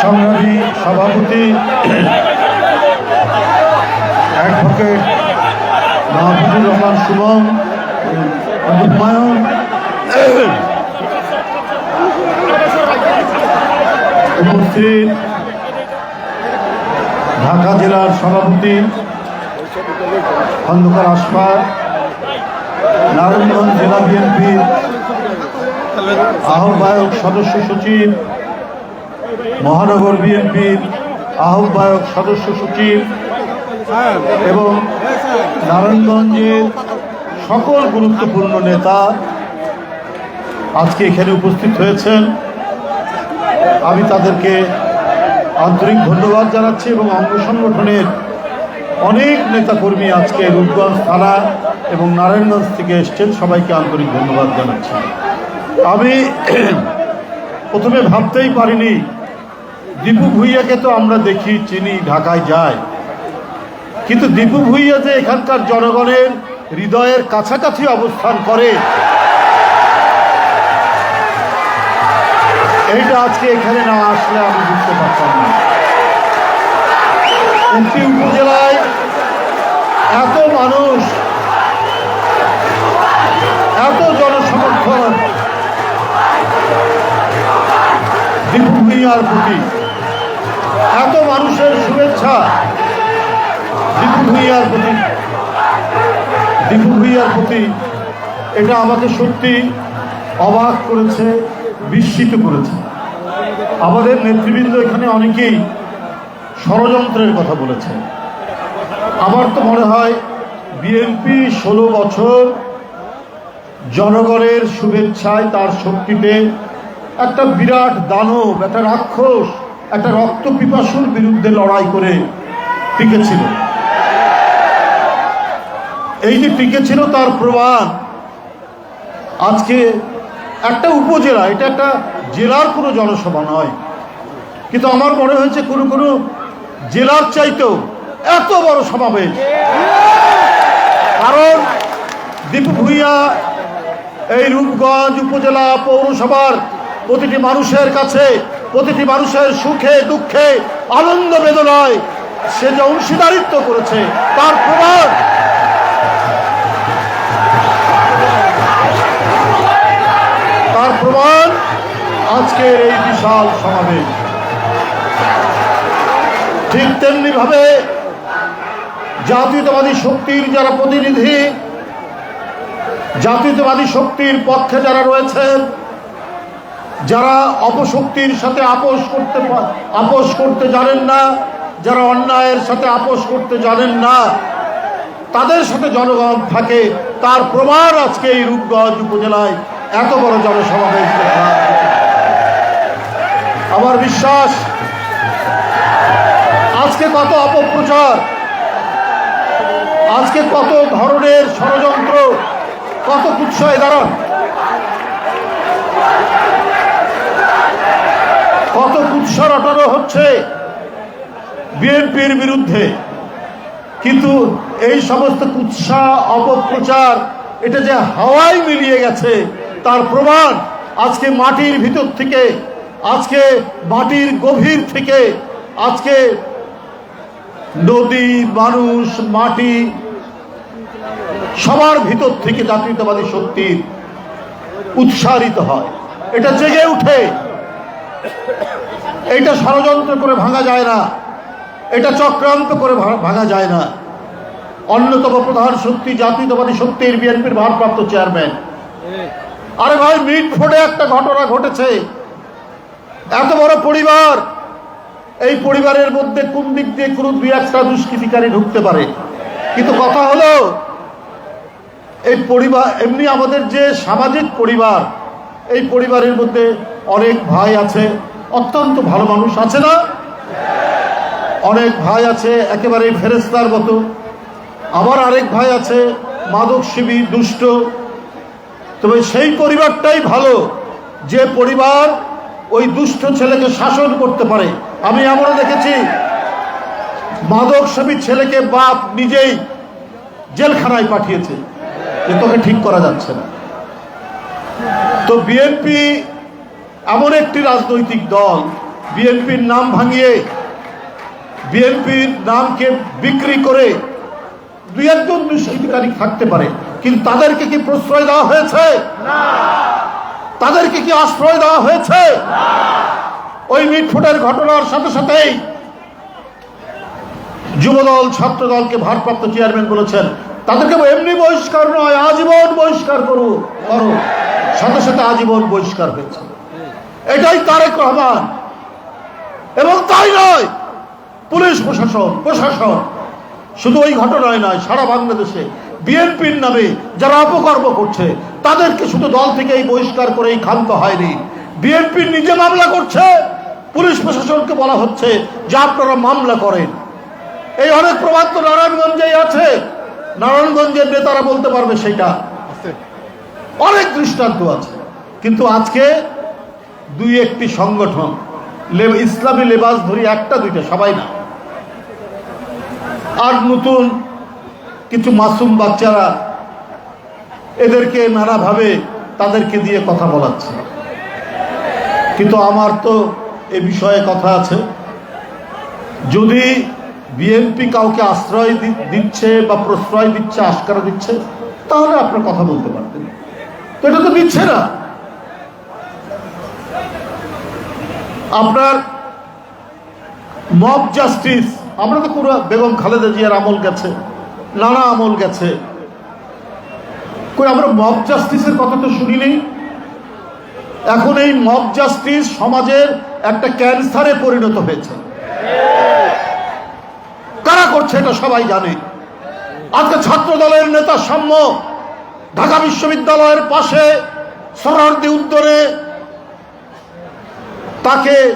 সংগ্রামী সভাপতি অ্যাডভোকেট মাহবুবুর রহমান সুমন হুমায়ুন উপস্থিত ঢাকা জেলার সভাপতি খন্দকার আসফার নারায়ণগঞ্জ জেলা বিএনপির আহ্বায়ক সদস্য সচিব, মহানগর বিএনপির আহ্বায়ক সদস্য সচিব এবং নারায়ণগঞ্জের সকল গুরুত্বপূর্ণ নেতা আজকে এখানে উপস্থিত হয়েছেন। আমি তাদেরকে আন্তরিক ধন্যবাদ জানাচ্ছি এবং অঙ্গ সংগঠনের অনেক নেতাকর্মী আজকে রূপগঞ্জ থানা এবং নারায়ণগঞ্জ থেকে এসছেন। সবাইকে আন্তরিক ধন্যবাদ জানাচ্ছি। আমি প্রথমে ভাবতেই পারিনি, দীপু ভুইয়াকে তো আমরা দেখি, চিনি, ঢাকায় যায়। কিন্তু দীপু ভুইয়া যে এখানকার জনগণের হৃদয়ের কাছাকাছি অবস্থান করে, এইটা আজকে এখানে না আসলে আমি বুঝতে পারতাম না। উপজেলায় এত মানুষ দীপু ভুইয়ার প্রতি এত মানুষের শুভেচ্ছা দীপু ভুইয়ার প্রতি দীপু ভুইয়ার প্রতি এটা আমাকে সত্যি অবাক করেছে, বিস্মিত করেছে। আমাদের নেতৃবৃন্দ এখানে অনেকেই ষড়যন্ত্রের কথা বলেছে। আমার তো মনে হয় বিএনপি ষোলো বছর জনগণের শুভেচ্ছায় তার শক্তিতে একটা বিরাট দানব, একটা রাক্ষস, একটা রক্ত পিপাসুর বিরুদ্ধে লড়াই করে টিকেছিল। এই যে টিকেছিল তার প্রমাণ, আজকে একটা উপজেলা, এটা একটা জেলার কোনো জনসভা নয়, কিন্তু আমার মনে হয়েছে কোনো কোনো জেলার চাইতেও এত বড় সমাবেশ। কারণ দীপু ভুইয়া এই রূপগঞ্জ উপজেলা পৌরসভার প্রতিটি মানুষের কাছে, প্রতিটি মানুষের সুখে, দুঃখে, আনন্দ বেদনায় সে যে অংশীদারিত্ব করেছে, তার প্রমাণ। তার প্রমাণ আজকের এই বিশাল সমাবেশ। ঠিক তেমনি ভাবে জাতীয়তাবাদী শক্তির যারা প্রতিনিধি, জাতীয়তাবাদী শক্তির পক্ষে যারা রয়েছেন যারা অপশক্তির সাথে আপোষ করতে আপোষ করতে জানেন না, যারা অন্যায়ের সাথে আপোষ করতে জানেন না, তাদের সাথে জনগণ থাকে। তার প্রমাণ আজকে এই রূপগঞ্জ উপজেলায় এত বড় জনসমাবেশ আমার বিশ্বাস, আজকে কত অপপ্রচার, আজকে কত ধরনের ষড়যন্ত্র, কত কুৎসায় দাঁড়ান কুৎসা হচ্ছে বিএনপির বিরুদ্ধে। কিন্তু এই সমস্ত কুৎসা, অপপ্রচার, এটা যে হাওয়ায় মিলিয়ে গেছে, তার প্রমাণ আজকে মাটির ভিতর থেকে, আজকে মাটির গভীর থেকে, আজকে নদী, মানুষ, মাটি, সবার ভিতর থেকে জাতীয়তাবাদী শক্তির উৎসারিত হয়। এটা জেগে উঠে। এটা ষড়যন্ত্র করে ভাঙা যায় না। এটা চক্রান্ত করে ভাঙা যায় না। অন্যতম প্রধান শক্তি জাতীয়তাবাদী শক্তির বিএনপির ভারপ্রাপ্ত চেয়ারম্যান। আরে ভাই, মিট ফোটে একটা ঘটনা ঘটেছে। এত বড় পরিবার, এই পরিবারের মধ্যে কোন দিক দিয়ে কোনো দুই একটা দুষ্কৃতিকারী ঢুকতে পারে? কিন্তু কথা হলো, এই পরিবার, এমনি আমাদের যে সামাজিক পরিবার, এই পরিবারের মধ্যে অনেক ভাই আছে। অত্যন্ত ভালো মানুষ আছে না? অনেক ভাই আছে একেবারে ফেরেস্তার মতো। আবার আরেক ভাই আছে, মাদক শিবির, দুষ্ট। তবে সেই পরিবারটাই ভালো, যে পরিবার ওই দুষ্ট ছেলেকে শাসন করতে পারে। আমি এমনও দেখেছি, মাদক সেবীর ছেলেকে বাপ নিজেই জেলখানায় পাঠিয়েছে, যে তোকে ঠিক করা যাচ্ছে না। তো বিএনপি এমন একটি রাজনৈতিক দল বিএনপির নাম ভাঙিয়ে বিএনপির নামকে বিক্রি করে দুই একজন দুষ্কৃতিকারী থাকতে পারে কিন্তু তাদেরকে কি প্রশ্রয় দেওয়া হয়েছে? তাদেরকে কি আশ্রয় দেওয়া হয়েছে? ওই মিটফুটের ঘটনার সাথে সাথেই যুবদল ছাত্রদলকে ভারপ্রাপ্ত চেয়ারম্যান বলেছেন তাদেরকে এমনি বহিষ্কার নয় আজীবন বহিষ্কার করু করো সাথে সাথে আজীবন বহিষ্কার হয়েছে। এটাই তারেক রহমান। এবং তাই নয়, পুলিশ প্রশাসন প্রশাসন। শুধু ওই ঘটনায় নয়, সারা বাংলাদেশে বিএনপির নামে যারা অপকর্ম করছে, তাদেরকে শুধু দল থেকেই বহিষ্কার করেই ক্ষান্ত হয়নি। বিএনপির নিজে মামলা করছে, পুলিশ প্রশাসনকে বলা হচ্ছে যে আপনারা মামলা করেন। এই অনেক প্রবাদ তো নারায়ণগঞ্জেই আছে। নারায়ণগঞ্জের নেতারা বলতে পারবে সেটা। অনেক দৃষ্টান্ত আছে। কিন্তু আজকে দুই একটি সংগঠন। ইসলামী লেবাস ধরি একটা, দুইটা, সবাই না। আর নতুন কিছু মাসুম বাচ্চারা এদেরকে নানাভাবে তাদেরকে দিয়ে কথা বলাচ্ছে। কিন্তু আমার তো এ বিষয়ে কথা আছে। যদি বিএনপি কাউকে আশ্রয় দিচ্ছে বা প্রশ্রয় দিচ্ছে আস্কারা দিচ্ছে, তাহলে আপনার কথা বলতে পারতেন তো এটা তো দিচ্ছে না। আপনার মব জাস্টিস আমরা তো পুরো বেগম খালেদা জিয়ার আমল গেছে, নানা আমল গেছে। আমরা মব জাস্টিসের কথা তো শুনিনি। এখন এই মব জাস্টিস সমাজের একটা ক্যান্সারে পরিণত হয়েছে। কারা করছে এটা সবাই জানে। আজকে ছাত্র দলের নেতা সাম্য ঢাকা বিশ্ববিদ্যালয়ের পাশে সরারদি উত্তরে তাকে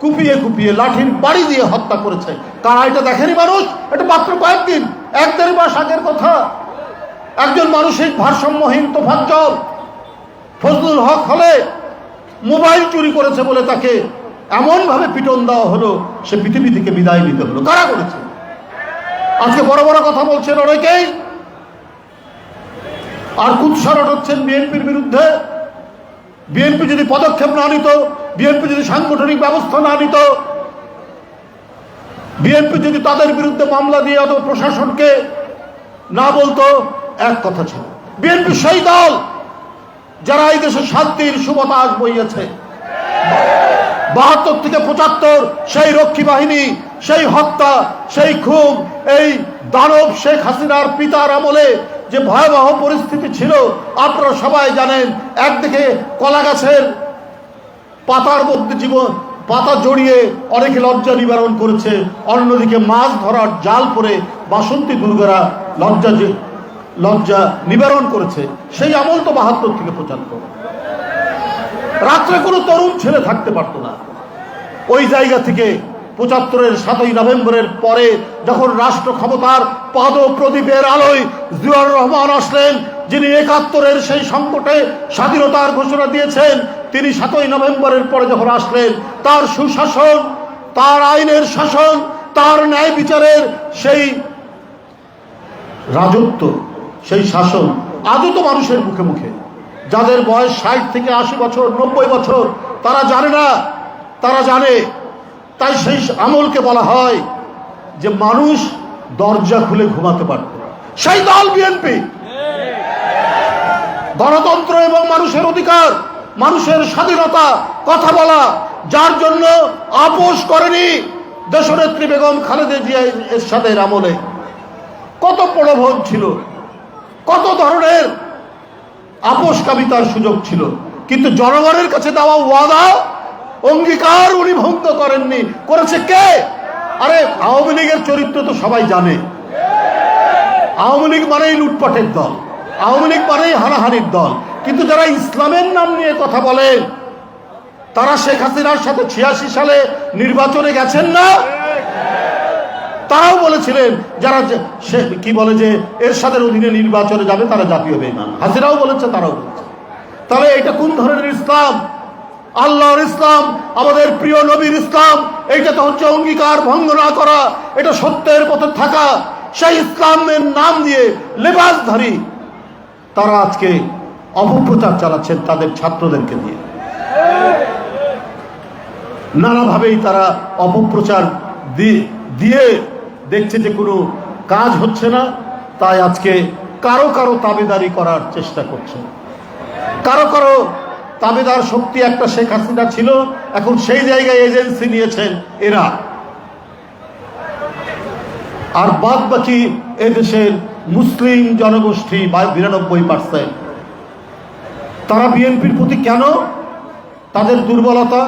কুপিয়ে কুপিয়ে লাঠির বাড়ি দিয়ে হত্যা করেছে। কারা এটা দেখেনি মানুষ? এটা মাত্র কয়েকদিন। এক দেড় মাস আগের কথা। একজন মানসিক ভারসাম্যহীন তোফাজ্জল। ফজলুল হক হলে মোবাইল চুরি করেছে বলে তাকে এমনভাবে পিটন দেওয়া হলো, সে পৃথিবী থেকে বিদায় নিতে হলো। কারা করেছে? আজকে বড় বড় কথা বলছেন অনেকেই। আর কুৎসারট হচ্ছেন বিএনপির বিরুদ্ধে। বিএনপি যদি পদক্ষেপ না নিত বিএনপি যদি সাংগঠনিক ব্যবস্থা না নিত, বিএনপি যদি তাদের বিরুদ্ধে মামলা দিয়ে অথবা প্রশাসনকে না বলতো, এক কথা ছিল। বিএনপি সেই দল যারা এই দেশে শান্তির সুবতাস বইয়েছে বাহাত্তর থেকে পঁচাত্তর, সেই রক্ষী বাহিনী, সেই হত্যা, সেই খুব এই দানব শেখ হাসিনার পিতার আমলে যে ভয়াবহ পরিস্থিতি ছিল, আপনারা সবাই জানেন, একদিকে কলা গাছের পাতার মধ্যে জীবন, পাতা জড়িয়ে অনেকে লজ্জা নিবারণ করেছে। অন্যদিকে মাছ ধরার জাল পরে বাসন্তী দুর্গারা লজ্জা লজ্জা নিবারণ করেছে। সেই আমল তো বাহাত্তর থেকে পঁচাত্তর। রাত্রে কোনো তরুণ ছেলে থাকতে পারতো না। ওই জায়গা থেকে পঁচাত্তরের সাতই নভেম্বরের পরে যখন রাষ্ট্র ক্ষমতার পাদ প্রদীপের আলোয় জিয়াউর রহমান আসলেন যিনি একাত্তরের সেই সংকটে স্বাধীনতার ঘোষণা দিয়েছেন, তিনি সাতই নভেম্বরের পরে যখন আসলেন, তার সুশাসন, তার আইনের শাসন, তার ন্যায় বিচারের সেই রাজত্ব, সেই শাসন আজও তো মানুষের মুখে মুখে। যাদের বয়স ষাট থেকে আশি বছর, নব্বই বছর, তারা জানে না, তারা জানে। তাই সেই আমলকে বলা হয় যে মানুষ দরজা খুলে ঘুমাতে পারত সেই দল বিএনপি গণতন্ত্র এবং মানুষের অধিকার, মানুষের স্বাধীনতা কথা বলা, যার জন্য আপোষ করেনি দেশনেত্রী বেগম খালেদা জিয়া এরশাদের আমলে। কত প্রলোভন ছিল, কত ধরনের আপোষকামিতার সুযোগ ছিল, কিন্তু জনগণের কাছে দেওয়া ওয়াদা, অঙ্গীকার উনি ভঙ্গ করেননি। করেছে কে? আরে, আওয়ামী লীগের চরিত্র তো সবাই জানে। আওয়ামী লীগ মানেই লুটপাটের দল। আওয়ামী লীগ মানেই হানাহানির দল। কিন্তু যারা ইসলামের নাম নিয়ে কথা বলেন তারা শেখ হাসিনার সাথে ছিয়াশি সালে নির্বাচনে গেছেন না? তারাও বলেছিলেন, যারা কি বলে যে, এরশাদের অধীনে নির্বাচনে যাবে, তারা জাতীয় বেমান হাসিনাও বলেছে, তারাও বলেছে। তাহলে এটা কোন ধরনের ইসলাম? আল্লাহর ইসলাম, আমাদের প্রিয় নবীর ইসলাম, এইটা তো হচ্ছে অঙ্গীকার, ভঙ্গ না করা, এটা সত্যের পথে থাকা। সেই ইসলামের নাম দিয়ে লেবাসধারী তারা আজকে অপপ্রচার চালাচ্ছেন তাদের ছাত্রদেরকে দিয়ে নানাভাবেই তারা অপপ্রচার দিয়ে দেখছে যে কোনো কাজ হচ্ছে না, তাই আজকে কারও কারও তাবেদারি করার চেষ্টা করছে। কারও কারও তাবেদার শক্তি একটা শেখ হাসিনা ছিল, এখন সেই জায়গায় এজেন্সি নিয়েছেন এরা। আর বাদ বাকি এদেশের মুসলিম জনগোষ্ঠী বা বিরানব্বই পার্সেন্ট। তারা বিএনপির প্রতি কেন তাদের দুর্বলতা?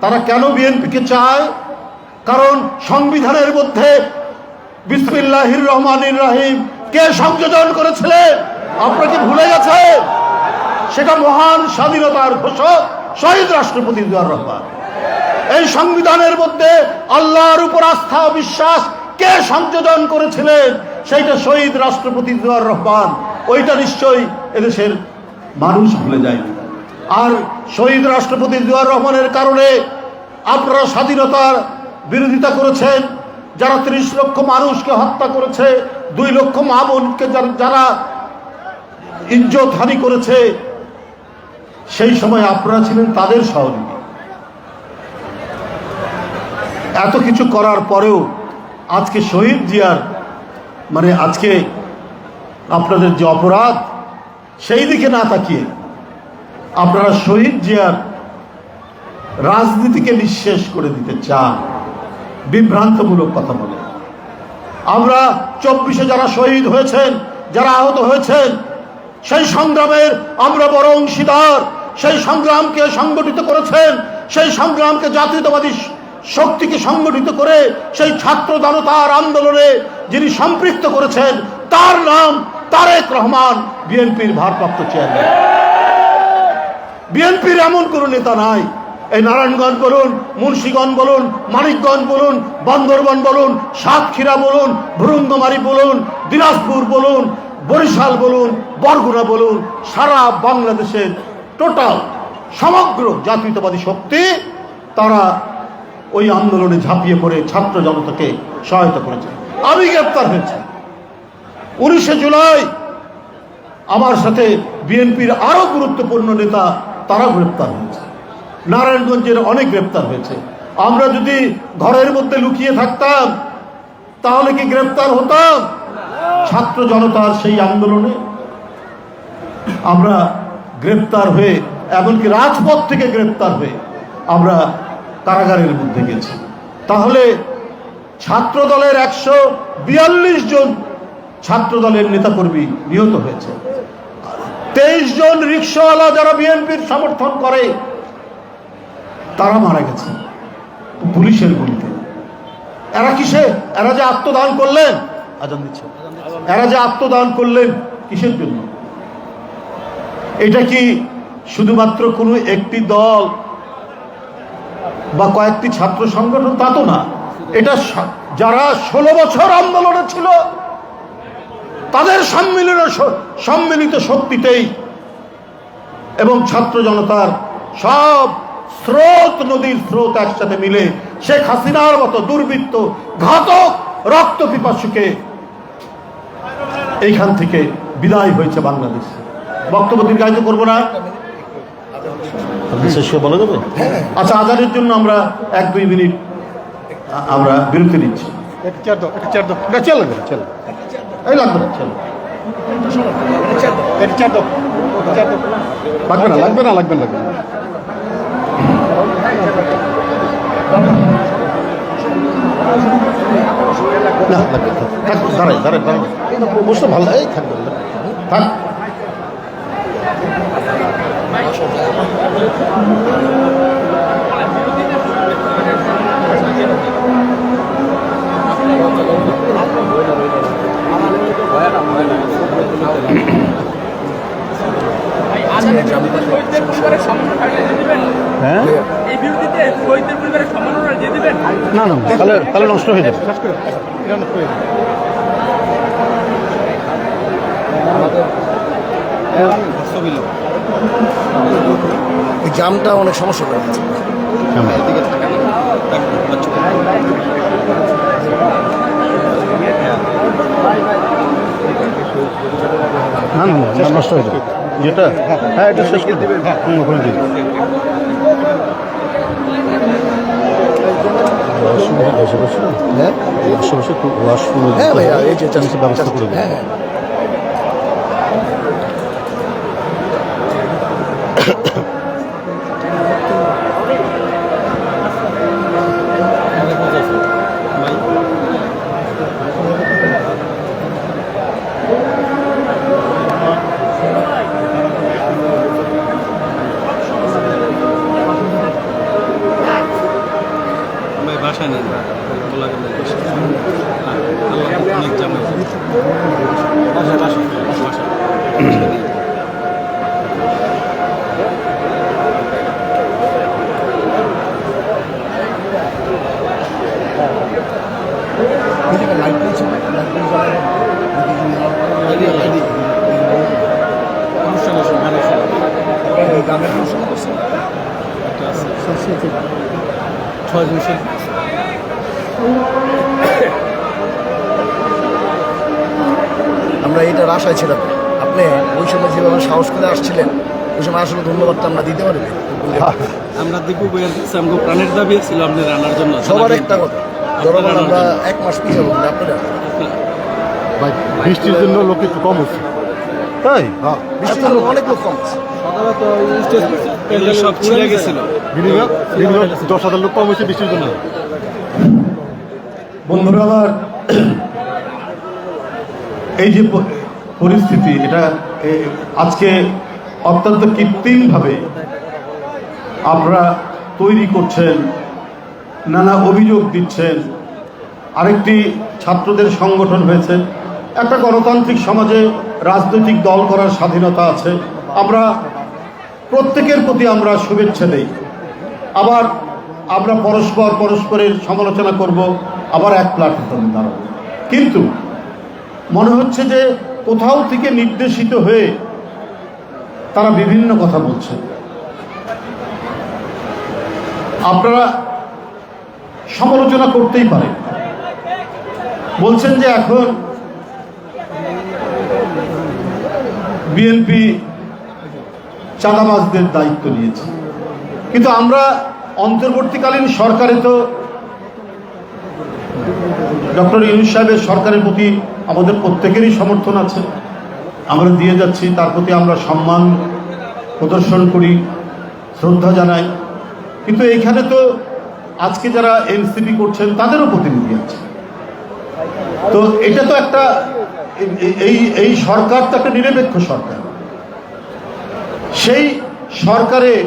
তারা কেন বিএনপিকে চায়? কারণ সংবিধানের মধ্যে বিসমিল্লাহির রহমানির রাহিম কে সংযোজন করেছিলেন আপনাকে ভুলে গেছে? সেটা মহান স্বাধীনতার ঘোষক শহীদ রাষ্ট্রপতি জিয়াউর রহমান। এই সংবিধানের মধ্যে আল্লাহর উপর আস্থা, বিশ্বাস কে সংযোজন করেছিলেন? সেইটা শহীদ রাষ্ট্রপতি জিয়াউর রহমান। ওইটা নিশ্চয়ই এদেশের মানুষ ভুলে যায়নি। আর শহীদ রাষ্ট্রপতি জিয়াউর রহমানের কারণে আপনারা স্বাধীনতার বিরোধিতা করেছেন। যারা ত্রিশ লক্ষ মানুষকে হত্যা করেছে, দুই লক্ষ মা বোনকে যারা- ইজ্জত হানি করেছে, সেই সময় আপনারা ছিলেন তাদের সহযোগী। এত কিছু করার পরেও আজকে শহীদ জিয়ার মানে আজকে আপনাদের যে অপরাধ, সেই দিকে না তাকিয়ে আপনারা শহীদ জিয়ার রাজনীতিকে নিঃশেষ করে দিতে চান, বিভ্রান্তমূলক কথা বলে। আমরা চব্বিশে যারা শহীদ হয়েছেন, যারা আহত হয়েছেন, সেই সংগ্রামের আমরা বড় অংশীদার, সেই সংগ্রামকে সংগঠিত করেছেন, সেই সংগ্রামকে জাতীয়তাবাদী শক্তিকে সংগঠিত করে সেই ছাত্র জনতার আন্দোলনে যিনি সম্পৃক্ত করেছেন, তার নাম তারেক রহমান, বিএনপির ভারপ্রাপ্ত চেয়ারম্যান। বিএনপির এমন কোনো নেতা নাই। এই নারায়ণগঞ্জ বলুন, মুন্সীগঞ্জ বলুন, মানিকগঞ্জ বলুন, বান্দরবান বলুন, সাতক্ষীরা বলুন ভুরুঙ্গমারি বলুন, দিনাজপুর বলুন, বরিশাল বলুন, বরগুনা বলুন, সারা বাংলাদেশের টোটাল সমগ্র জাতীয়তাবাদী শক্তি তারা ওই আন্দোলনে ঝাঁপিয়ে পড়ে ছাত্র জনতাকে সহায়তা করেছে। আমি গ্রেপ্তার হয়েছি। উনিশে জুলাই আমার সাথে বিএনপির আরও গুরুত্বপূর্ণ নেতা তারা গ্রেপ্তার হয়েছে। নারায়ণগঞ্জের অনেক গ্রেপ্তার হয়েছে। আমরা যদি ঘরের মধ্যে লুকিয়ে থাকতাম, তাহলে কি গ্রেপ্তার হতাম? ছাত্র জনতার সেই আন্দোলনে আমরা গ্রেপ্তার হয়ে, এমনকি রাজপথ থেকে গ্রেপ্তার হয়ে আমরা কারাগারের মধ্যে গেছি। তাহলে ছাত্র দলের একশো বিয়াল্লিশ জন ছাত্র দলের নেতাকর্মী নিহত হয়েছে। তেইশ জন রিক্সাওয়ালা যারা বিএনপির সমর্থন করে, তারা মারা গেছে পুলিশের গুলিতে। এরা কিসে? এরা যে আত্মদান করলেন? আজান দিচ্ছে। এরা যে আত্মদান করলেন কিসের জন্য? এটা কি শুধুমাত্র কোনো একটি দল বা কয়েকটি ছাত্র সংগঠন তা তো না। এটা যারা ষোলো বছর আন্দোলনে ছিল, তাদের সম্মিলিত সম্মিলিত শক্তিতেই এবং ছাত্র জনতার সব স্রোত, নদীর স্রোত একসাথে মিলে শেখ হাসিনার মতো দুর্বৃত্ত ঘাতক রক্ত পিপাসুকে এইখান থেকে বিদায় হয়েছে বাংলাদেশ। বক্তব্য দীর্ঘায়িত করব না। আপনি শেষ করে বলা যাবে? আচ্ছা আজানের জন্য আমরা এক দুই মিনিট আমরা বিরতি নিচ্ছি। এই লাগবে না চলো। লাগবে না লাগবে না লাগবে না লাগবে না। লাগবে থাক, দাঁড়াই দাঁড়াই দাঁড়াই বসতে ভালো এই থাকবে থাক শহীদদের পরিবারের সম্মানটা দিয়ে দিবেন হ্যাঁ? না না তাহলে তাহলে নষ্ট হয়ে যাবে। শেষ হয়ে। এই জামটা অনেক সমস্যা করে না না না, না নষ্ট হয়ে যাবে। যেটা হ্যাঁ। এটা শেষ করে দেবে ওখানে দিবে। হ্যাঁ। আশেপাশে একটু ওয়াশরুম হ্যাঁ ভাইয়া এই যে ব্যবস্থা করে দেবেন হ্যাঁ। হ্যাঁ ভাই বাসায় নেন বলা গেলে আল্লাহ অনেক জামাই বাসায় বাসায় বাসায় এদিকে লাইট নিয়েছে লাইট নিয়ে জ্বালানো। এদিকে এদিকে। অনুষ্ঠান আছে গানের সাথে এই গানের অনুষ্ঠান করছে একটা আছে ছয় জন শিল্পী আমরা এটার আশায় ছিলাম আপনি ওই সময় যেভাবে সাহস করে আসছিলেন ওই সময় আসলে ধন্যবাদটা আমরা দিতে পারিনি আমরা দীপু বইয়ের কাছে আমাকে প্রাণের দাবি ছিল আপনি জন্য সবার একটা কথা জনগণ আমরা এক মাস পিছিয়ে বলব আপনারা ভাই বৃষ্টির জন্য লোক একটু কম হচ্ছে। তাই? হ্যাঁ। বৃষ্টির লোক অনেক লোক কম আছে। এগুলো সব ছিঁড়ে গেছিল। মিনিমাম মিনিমাম দশ হাজার লোক কম হয়েছে বৃষ্টির জন্য। বন্ধুরা আমার এই যে পরিস্থিতি এটা আজকে অত্যন্ত কৃত্রিমভাবে আপনারা তৈরি করছেন, নানা অভিযোগ দিচ্ছেন। আরেকটি ছাত্রদের সংগঠন হয়েছে। একটা গণতান্ত্রিক সমাজে রাজনৈতিক দল করার স্বাধীনতা আছে। আমরা প্রত্যেকের প্রতি আমরা শুভেচ্ছা দেই। আবার আমরা পরস্পর পরস্পরের সমালোচনা করব, আবার এক প্ল্যাটফর্মে দাঁড়াবো। কিন্তু মনে হচ্ছে যে কোথাও থেকে নির্দেশিত হয়ে তারা বিভিন্ন কথা বলছে। আপনারা সমালোচনা করতেই পারেন। বলছেন যে এখন বিএনপি চাঁদাবাজদের দায়িত্ব নিয়েছে। কিন্তু আমরা অন্তর্বর্তীকালীন সরকারে তো ডক্টর ইউনুস সাহেবের সরকারের প্রতি আমাদের প্রত্যেকেরই সমর্থন আছে। আমরা দিয়ে যাচ্ছি, তার প্রতি আমরা সম্মান প্রদর্শন করি, শ্রদ্ধা জানাই। কিন্তু এইখানে তো আজকে যারা এনসিপি করছেন, তাদেরও প্রতিনিধি আছে। তো এটা তো একটা, এই- এই সরকার তো একটা নিরপেক্ষ সরকার। সেই সরকারে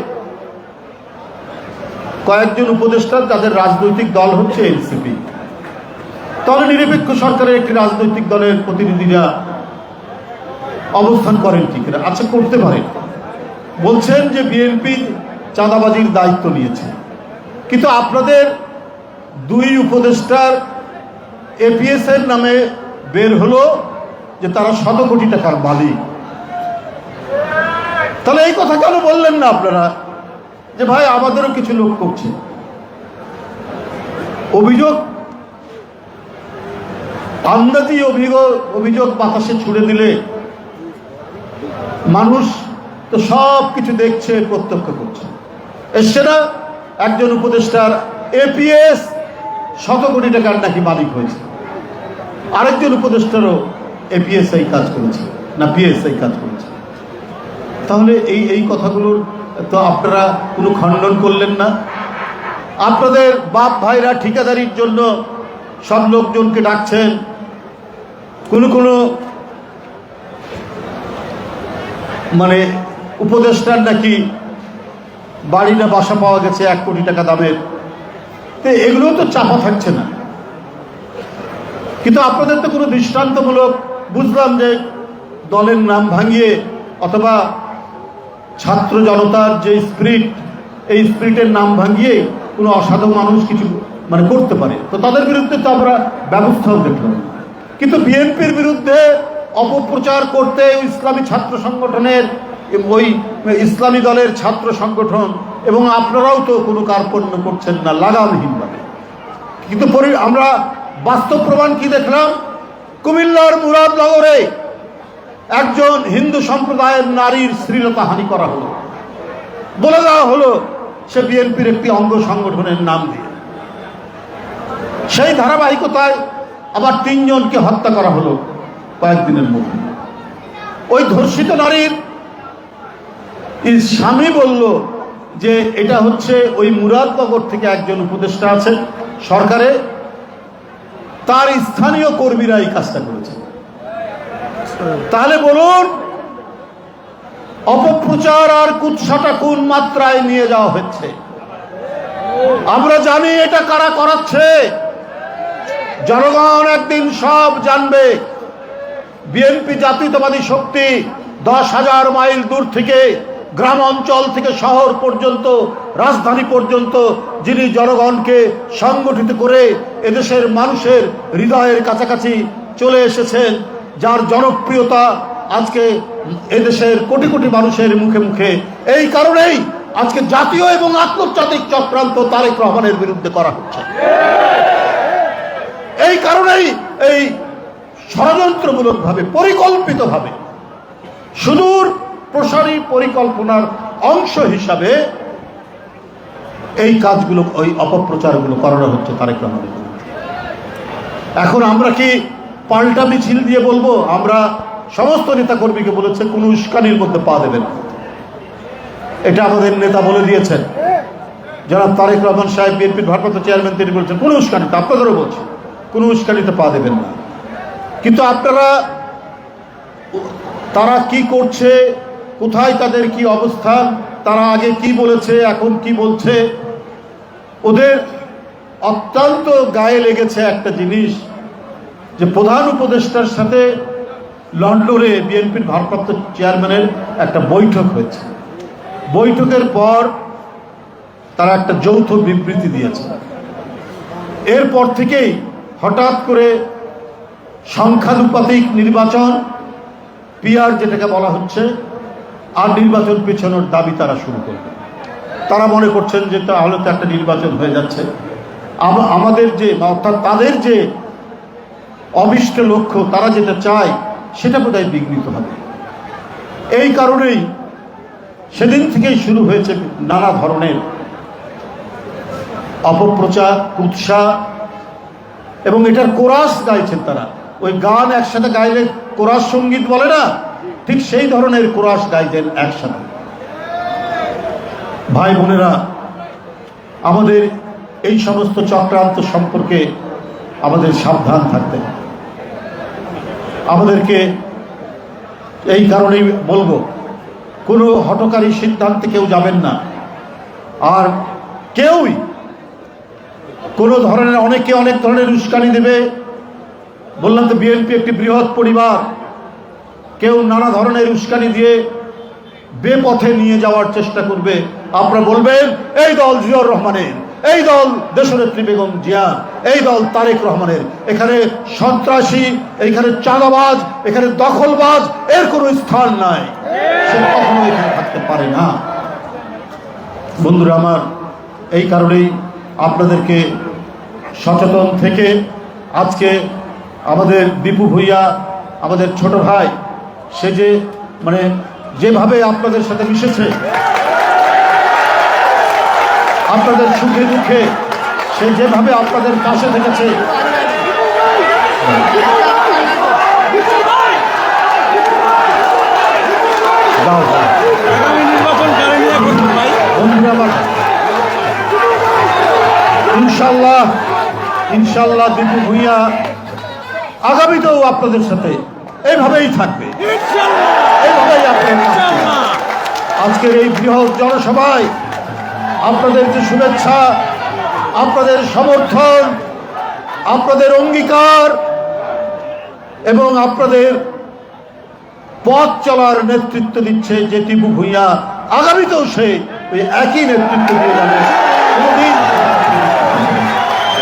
কয়েকজন উপদেষ্টা, তাদের রাজনৈতিক দল হচ্ছে এনসিপি। তাহলে নিরপেক্ষ সরকারের একটি রাজনৈতিক দলের প্রতিনিধিরা অবস্থান করেন কি করে আচ্ছা করতে পারেন বলছেন যে বিএনপি চাঁদাবাজির দায়িত্ব নিয়েছে। কিন্তু আপনাদের দুই উপদেষ্টার এপিএস এর নামে বের হলো যে তারা শত কোটি টাকার মালিক। তাহলে এই কথা কেন বললেন না আপনারা? যে ভাই, আমাদেরও কিছু লোক করছে। অভিযোগ, আন্দাজি অভিযোগ অভিযোগ বাতাসে ছুড়ে দিলে মানুষ তো সব কিছু দেখছে, প্রত্যক্ষ করছে। এসছে না একজন উপদেষ্টার এপিএস শত কোটি টাকার নাকি মালিক হয়েছে। আরেকজন উপদেষ্টারও এপিএস এই কাজ করেছে, না পিএস এই কাজ করেছে। তাহলে এই এই কথাগুলোর তো আপনারা কোনো খণ্ডন করলেন না। আপনাদের বাপ ভাইরা ঠিকাদারির জন্য সব লোকজনকে ডাকছেন। কোনো কোনো মানে উপদেষ্টার নাকি বাড়ি না বাসা পাওয়া গেছে এক কোটি টাকা দামের। তো এগুলোও তো চাপা থাকছে না। কিন্তু আপনাদের তো কোনো দৃষ্টান্তমূলক বুঝলাম যে দলের নাম ভাঙিয়ে অথবা ছাত্র জনতার যে স্প্রিট এই স্পিরিটের নাম ভাঙিয়ে কোনো অসাধু মানুষ কিছু মানে করতে পারে। তো তাদের বিরুদ্ধে তো আমরা ব্যবস্থাও দেখলাম কিন্তু বিএনপির বিরুদ্ধে অপপ্রচার করতে ইসলামী ছাত্র সংগঠনের ওই ইসলামী দলের ছাত্র সংগঠন, এবং আপনারাও তো কোনো কার্পণ্য করছেন না লাগামহীনভাবে। কিন্তু আমরা বাস্তব প্রমাণ কি দেখলাম? কুমিল্লার মুরাদনগরে একজন হিন্দু সম্প্রদায়ের নারীর শ্লীলতা হানি করা হলো। বলে দেওয়া হলো, সে বিএনপির একটি অঙ্গ সংগঠনের নাম দিয়ে। সেই ধারাবাহিকতায় আবার তিনজনকে হত্যা করা হলো কয়েকদিনের মধ্যে। ওই ধর্ষিত নারীর স্বামী বলল যে এটা হচ্ছে ওই মুরাদনগর থেকে একজন উপদেষ্টা আছেন, সরকারে। তার স্থানীয় কর্মীরা এই কাজটা করেছে তাহলে বলুন, অপপ্রচার আর কুৎসাটা কোন মাত্রায় নিয়ে যাওয়া হচ্ছে? আমরা জানি এটা কারা করাচ্ছে। জনগণ একদিন সব জানবে। বিএনপি জাতীয়তাবাদী শক্তি দশ হাজার মাইল দূর থেকে গ্রাম অঞ্চল থেকে শহর পর্যন্ত, রাজধানী পর্যন্ত যিনি জনগণকে সংগঠিত করে এদেশের মানুষের হৃদয়ের কাছাকাছি চলে এসেছেন, যার জনপ্রিয়তা আজকে এদেশের কোটি কোটি মানুষের মুখে মুখে। এই কারণেই আজকে জাতীয় এবং আন্তর্জাতিক চক্রান্ত তারেক রহমানের বিরুদ্ধে করা হচ্ছে। এই কারণেই এই ষড়যন্ত্রমূলকভাবে, পরিকল্পিতভাবে সুদূর প্রসারী পরিকল্পনার অংশ হিসাবে এই কাজগুলো, ওই অপপ্রচারগুলো করানো হচ্ছে তারেক রহমানের এখন আমরা কি পাল্টা মিছিল দিয়ে বলব? আমরা সমস্ত নেতাকর্মীকে বলেছে, কোনো উস্কানির মধ্যে পা দেবেন না। এটা আমাদের নেতা বলে দিয়েছেন। যারা তারেক রহমান সাহেব, বিএনপির ভারপ্রাপ্ত চেয়ারম্যান, তিনি বলছেন, কোনো উস্কানিতে, আপনাদেরও বলছি, কোনো উস্কানিতে পা দেবেন না। কিন্তু আপনারা, তারা কি করছে কোথায় তাদের কি অবস্থান, তারা আগে কি বলেছে, এখন কি বলছে? ওদের অত্যন্ত গায়ে লেগেছে একটা জিনিস, যে প্রধান উপদেষ্টার সাথে লন্ডনে বিএনপির ভারপ্রাপ্ত চেয়ারম্যানের একটা বৈঠক হয়েছে। বৈঠকের পর তারা একটা যৌথ বিবৃতি দিয়েছে। এরপর থেকেই হঠাৎ করে সংখ্যানুপাতিক নির্বাচন, পিআর যেটাকে বলা হচ্ছে আর নির্বাচন পেছানোর দাবি তারা শুরু করবে। তারা মনে করছেন যে তাহলে তো একটা নির্বাচন হয়ে যাচ্ছে। আমাদের যে অর্থাৎ তাদের যে অবিষ্ট লক্ষ্য, তারা যেটা চায়, সেটা বোধহয় বিঘ্নিত হবে। এই কারণেই সেদিন থেকেই শুরু হয়েছে নানা ধরনের অপপ্রচার, কুৎসা, এবং এটার কোরাস গাইছেন তারা। ওই গান একসাথে গাইলে কোরাস সংগীত বলে না? ঠিক সেই ধরনের কোরাস গাইতেন একসাথে। ভাই বোনেরা, আমাদের এই সমস্ত চক্রান্ত সম্পর্কে আমাদের সাবধান থাকতে আমাদেরকে এই কারণেই বলব, কোনো হটকারী সিদ্ধান্তে কেউ যাবেন না। আর কেউই কোনো ধরনের, অনেকে অনেক ধরনের উস্কানি দেবে। বললাম তো, বিএনপি একটি বৃহৎ পরিবার। কেউ নানা ধরনের উস্কানি দিয়ে বেপথে নিয়ে যাওয়ার চেষ্টা করবে। আপনারা বলবেন, এই দল জিয়র রহমানের, এই দল দেশনেত্রী বেগম জিয়া এই দল তারেক রহমানের। এখানে সন্ত্রাসী, এখানে চাঁদাবাজ, এখানে দখলবাজ, এর কোনো স্থান নাই। সে কখনো এখানে থাকতে পারে না। বন্ধুরা আমার, এই কারণেই আপনাদেরকে সচেতন থেকে আজকে আমাদের দীপু ভুইয়া, আমাদের ছোট ভাই সে যে মানে যেভাবে আপনাদের সাথে মিশেছে আপনাদের সুখে দুঃখে সে যেভাবে আপনাদের পাশে থেকেছে ইনশাল্লাহ ইনশাল্লাহ দীপু ভুইয়া আগামীতেও আপনাদের সাথে এইভাবেই থাকবে। আজকের এই বৃহৎ জনসভায় আপনাদের যে শুভেচ্ছা, আপনাদের সমর্থন, আপনাদের অঙ্গীকার এবং আপনাদের পথ চলার নেতৃত্ব দিচ্ছে যে টিপু ভুইয়া। আগামীতেও সে ওই একই নেতৃত্ব দিয়ে যাবে।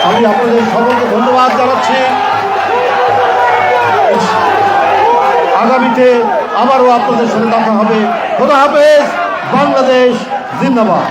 আমি আপনাদের সকলকে ধন্যবাদ জানাচ্ছি। আগামীতে আবারও আপনাদের সাথে দেখা হবে। খোদা হাফেজ বাংলাদেশ জিন্দাবাদ।